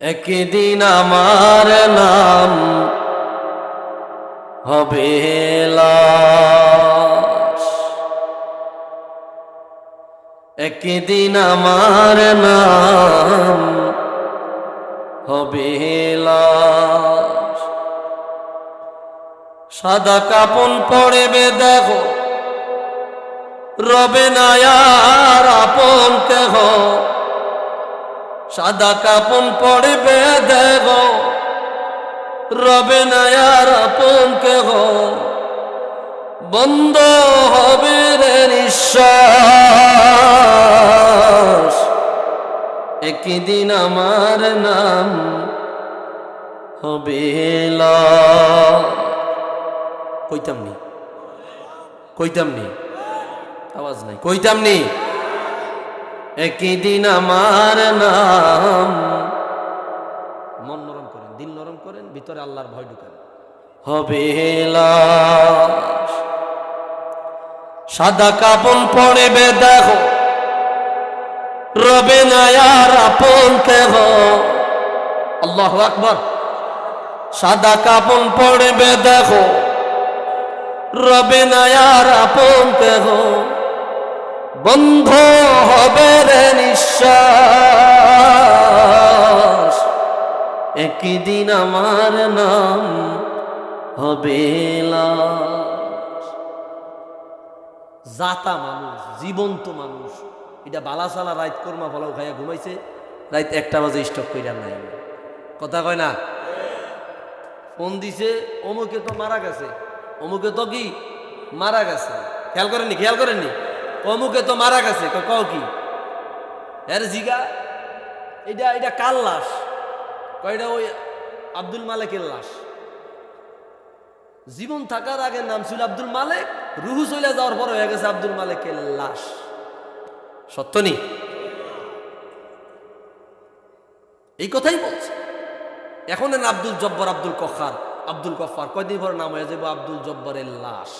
একদিন আমার নাম হবে একদিন আমার নাম হবে সাদা কাপন পড়বে দেখো, রবে না আর আপন কেহ সাদা কাপন পড়বে দেব। রবে না আর আপন কেহ। বন্ধ হবে রে নিঃশ্বাস। একই দিন আমার নাম হবে। কইতাম নি? কইতাম নি? আওয়াজ নাই। কইতাম নি? একই দিন আমার নাম। মন নরম করেন দিল নরম করেন, ভিতরে আল্লাহর ভয় ঢুকান। হবে। সাদা কাপন পড়বে, দেখো। রবে না আর আপন কেহ। আল্লাহ আকবর। সাদা কাপন পড়বে, দেখো। রবে না আর আপন কেহ। বন্ধ হবে রে নিঃশ্বাস। একই দিন আমার নাম হবে। জাতা মানুষ, জীবন্ত মানুষ। এটা বালাসালা রাইত কর্মা ফলাও খাইয়া ঘুমাইছে, রাইত একটা বাজে স্টক কইরা নাই। কথা কয় না? ফোন দিছে, অমুকে তো মারা গেছে। অমুকে তো কি? মারা গেছে। খেয়াল করেননি? খেয়াল করেননি? অমুকে তো মারা গেছে কও কি? এর জিগা? এটা এটা কার লাশ? কয়টা ওই আব্দুল মালিকের লাশ। জীবন থাকার আগে নাম ছিল আব্দুল মালিক, রুহু চলে যাওয়ার পর হয়ে গেছে আব্দুল মালিকের লাশ। সত্য নি? এই কথাই বলছে। এখন আব্দুল জব্বর আব্দুল কখার, আব্দুল কফার কয়দিন পর নাম হয়ে যাবে আব্দুল জব্বরের লাশ।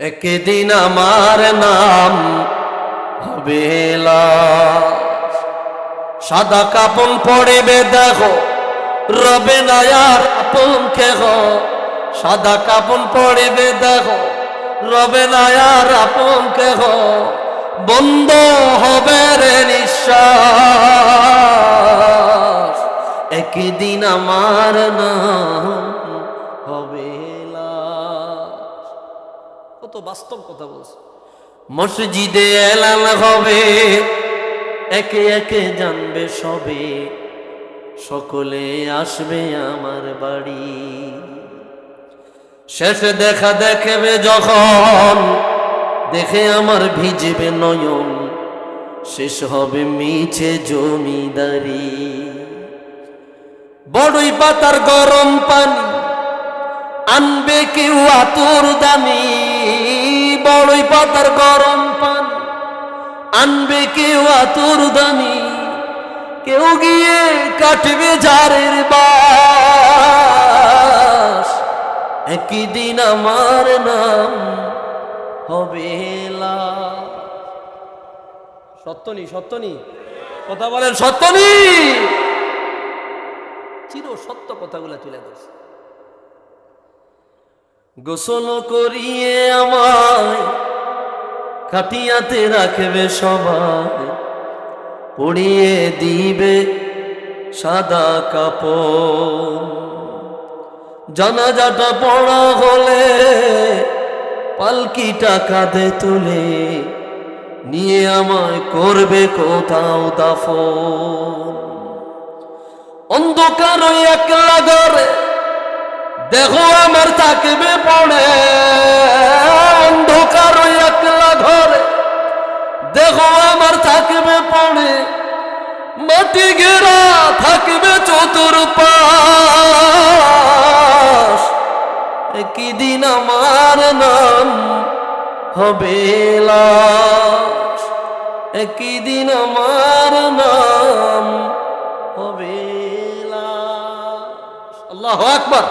একদিন আমার নাম হবে। সাদা কাপন পড়বে দেখো, রবে না আর আপন কেহ। সাদা কাপন পড়বে দেখো, রবে না আর আপন কেহ। বন্ধ হবে রে নিঃশ্বাস। একদিন আমার নাম কত বাস্তব কথা বলছে। মসজিদে এলান হবে, একে একে জানবে সবে। সকলে আসবে আমার বাড়ি। শেষ দেখা দেখবে যখন, দেখে আমার ভিজবে নয়ন। শেষ হবে মিছে জমিদারি। বড়ই পাতার গরম পানি আনবে কেউ আতর দামি, বড়ই পাতার গরম পান। আনবে কেউ আতর দামি, কেউ গিয়ে কাটবে ঝাড়ের বাস। একই দিন আমার নাম হবে। সত্যনি সত্যনি? কথা বলেন সত্যনি? চির সত্য কথাগুলো তুলে ধরছে। গোসল করিয়ে আমায় খাটিয়াতে রাখবে সবাই। পড়িয়ে দিবে সাদা কাপড়। জানাজাটা পড়া হলে পালকিটা কাঁধে তুলে নিয়ে আমায় করবে কোথাও দাফন। অন্ধকার একলা ঘরে দেখো আমার থাকবে পড়ে। অন্ধকার একলা ঘরে। দেখো আমার থাকবে পড়ে। মাটি ঘেরা থাকবে চতুর্পাশ। একই দিন আমার নাম হবে একই দিন আমার নাম হবে আল্লাহ আকবার।